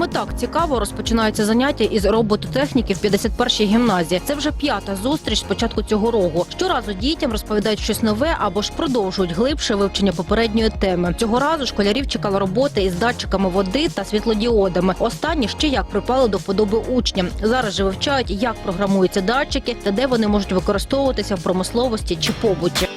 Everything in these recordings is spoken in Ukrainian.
Саме так цікаво розпочинаються заняття із робототехніки в 51-й гімназії. Це вже п'ята зустріч з початку цього року. Щоразу дітям розповідають щось нове або ж продовжують глибше вивчення попередньої теми. Цього разу школярів чекала робота із датчиками води та світлодіодами. Останні ще як припали до вподоби учням. Зараз же вивчають, як програмуються датчики та де вони можуть використовуватися в промисловості чи побуті.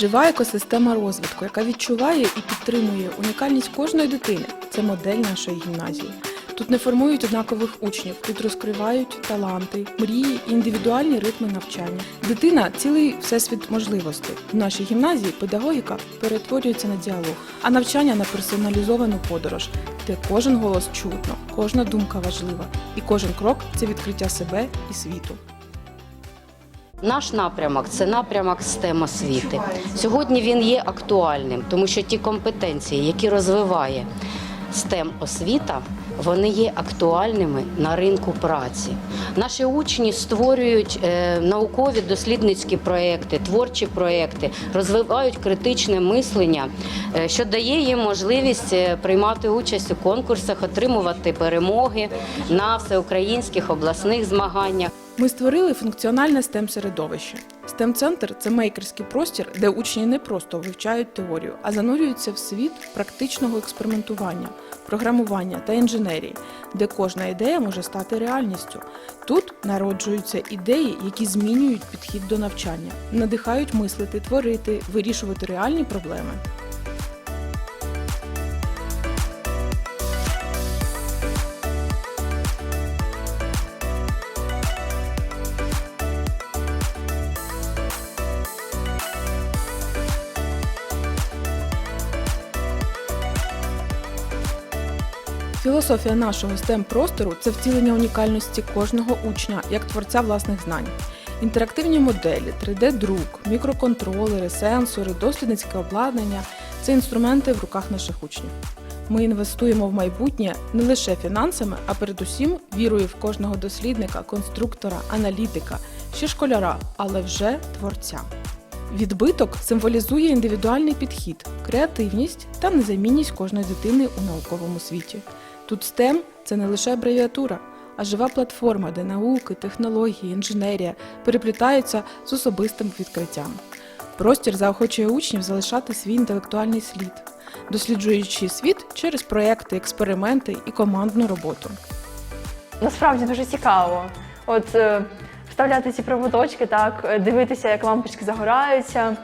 Жива екосистема розвитку, яка відчуває і підтримує унікальність кожної дитини. Це модель нашої гімназії. Тут не формують однакових учнів, тут розкривають таланти, мрії і індивідуальні ритми навчання. Дитина цілий всесвіт можливостей. В нашій гімназії педагогіка перетворюється на діалог, а навчання на персоналізовану подорож, де кожен голос чутно, кожна думка важлива, і кожен крок це відкриття себе і світу. Наш напрямок це напрямок STEM освіти. Сьогодні він є актуальним, тому що ті компетенції, які розвиває STEM освіта, вони є актуальними на ринку праці. Наші учні створюють е, наукові дослідницькі проекти, творчі проекти, розвивають критичне мислення, е, що дає їм можливість е, приймати участь у конкурсах, отримувати перемоги на всеукраїнських обласних змаганнях. Ми створили функціональне stem середовище. stem центр це мейкерський простір, де учні не просто вивчають теорію, а занурюються в світ практичного експериментування, програмування та інженерії, де кожна ідея може стати реальністю. Тут народжуються ідеї, які змінюють підхід до навчання, надихають мислити, творити, вирішувати реальні проблеми. Філософія нашого stem простору це втілення унікальності кожного учня як творця власних знань. Інтерактивні моделі, 3D-друк, мікроконтролери, сенсори, дослідницьке обладнання це інструменти в руках наших учнів. Ми інвестуємо в майбутнє не лише фінансами, а передусім вірою в кожного дослідника, конструктора, аналітика, ще школяра, але вже творця. Відбиток символізує індивідуальний підхід, креативність та незамінність кожної дитини у науковому світі. Тут STEM – це не лише абревіатура, а жива платформа, де науки, технології, інженерія переплітаються з особистим відкриттям. Простір заохочує учнів залишати свій інтелектуальний слід, досліджуючи світ через проекти, експерименти і командну роботу. Насправді дуже цікаво. От е, вставляти ці проводочки, так, дивитися, як лампочки загораються.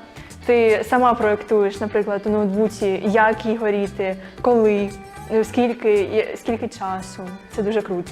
Ти сама проєктуєш, наприклад, у ноутбуці, як їй горіти, коли, скільки, і- скільки часу. Це дуже круто.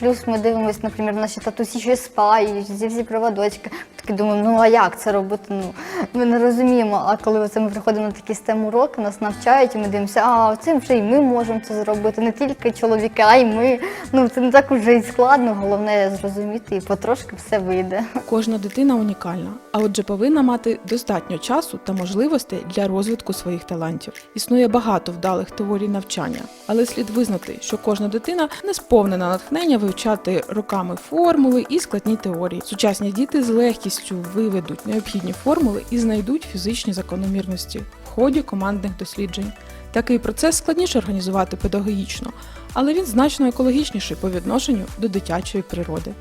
Плюс ми дивимося, наприклад, наші татусі щось спають, зі всі проводочки. Такі думаємо, ну а як це робити? Ну ми не розуміємо. А коли оце ми приходимо на такі stem уроки, нас навчають, і ми дивимося, а цим вже і ми можемо це зробити, не тільки чоловіки, а й ми. Ну це не так уже і складно. Головне зрозуміти, і потрошки все вийде. Кожна дитина унікальна, а отже повинна мати достатньо часу та можливостей для розвитку своїх талантів. Існує багато вдалих теорій навчання, але слід визнати, що кожна дитина не сповнена натхнення вивчати роками формули і складні теорії. Сучасні діти з легкістю виведуть необхідні формули і знайдуть фізичні закономірності в ході командних досліджень. Такий процес складніше організувати педагогічно, але він значно екологічніший по відношенню до дитячої природи.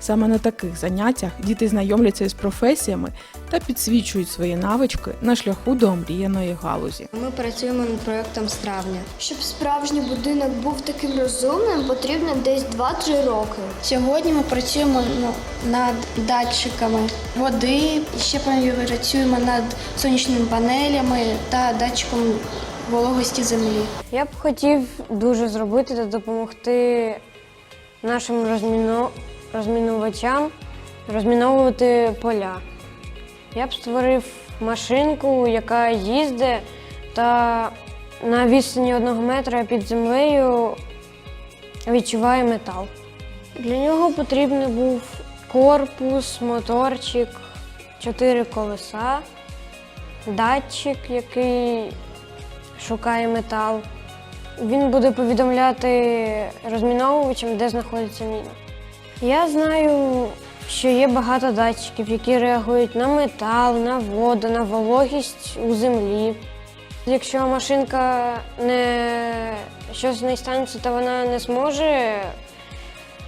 Саме на таких заняттях діти знайомляться із професіями та підсвічують свої навички на шляху до омріяної галузі. Ми працюємо над проектом з травня. Щоб справжній будинок був таким розумним, потрібно десь 2-3 роки. Сьогодні ми працюємо ну, над датчиками води, ще працюємо над сонячними панелями та датчиком вологості землі. Я б хотів дуже зробити та допомогти нашим розміну... розмінувачам розміновувати поля. Я б створив машинку, яка їздить та на відстані одного метра під землею відчуває метал. Для нього потрібен був корпус, моторчик, чотири колеса, датчик, який шукає метал. Він буде повідомляти розміновувачам, де знаходиться міна. Я знаю, що є багато датчиків, які реагують на метал, на воду, на вологість у землі. Якщо машинка не щось не станеться, то вона не зможе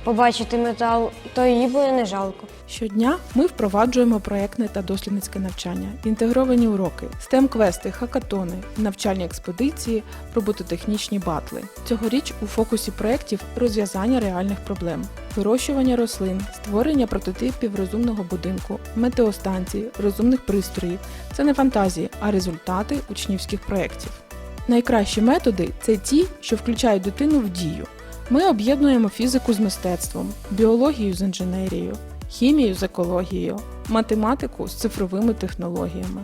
побачити метал, то їй буде не жалко. Щодня ми впроваджуємо проєктне та дослідницьке навчання, інтегровані уроки, STEM-квести, хакатони, навчальні експедиції, робототехнічні батли. Цьогоріч у фокусі проєктів розв'язання реальних проблем, вирощування рослин, створення прототипів розумного будинку, метеостанцій, розумних пристроїв. Це не фантазії, а результати учнівських проєктів. Найкращі методи це ті, що включають дитину в дію. Ми об'єднуємо фізику з мистецтвом, біологію з інженерією, хімію з екологією, математику з цифровими технологіями.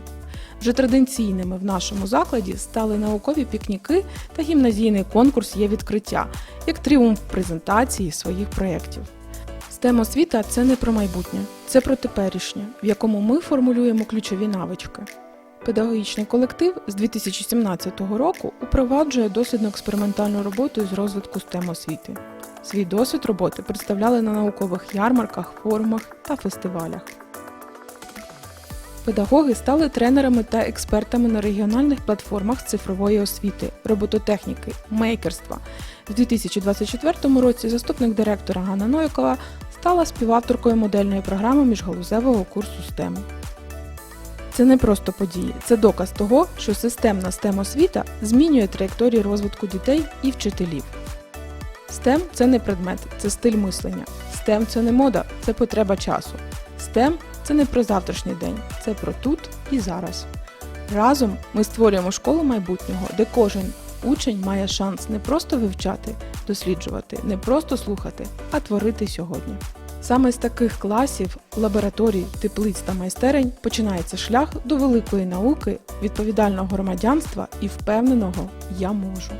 Вже традиційними в нашому закладі стали наукові пікніки та гімназійний конкурс є відкриття, як тріумф презентації своїх проєктів. STEM освіта це не про майбутнє, це про теперішнє, в якому ми формулюємо ключові навички. Педагогічний колектив з 2017 року упроваджує дослідно-експериментальну роботу з розвитку STEM освіти. Свій досвід роботи представляли на наукових ярмарках, форумах та фестивалях. Педагоги стали тренерами та експертами на регіональних платформах цифрової освіти, робототехніки, мейкерства. В 2024 році заступник директора Ганна Нойкова стала співавторкою модельної програми міжгалузевого курсу STEM. Це не просто події, це доказ того, що системна STEM освіта змінює траєкторії розвитку дітей і вчителів. STEM – це не предмет, це стиль мислення. STEM – це не мода, це потреба часу. STEM – це не про завтрашній день, це про тут і зараз. Разом ми створюємо школу майбутнього, де кожен учень має шанс не просто вивчати, досліджувати, не просто слухати, а творити сьогодні. Саме з таких класів, лабораторій, теплиць та майстерень починається шлях до великої науки, відповідального громадянства і впевненого я можу.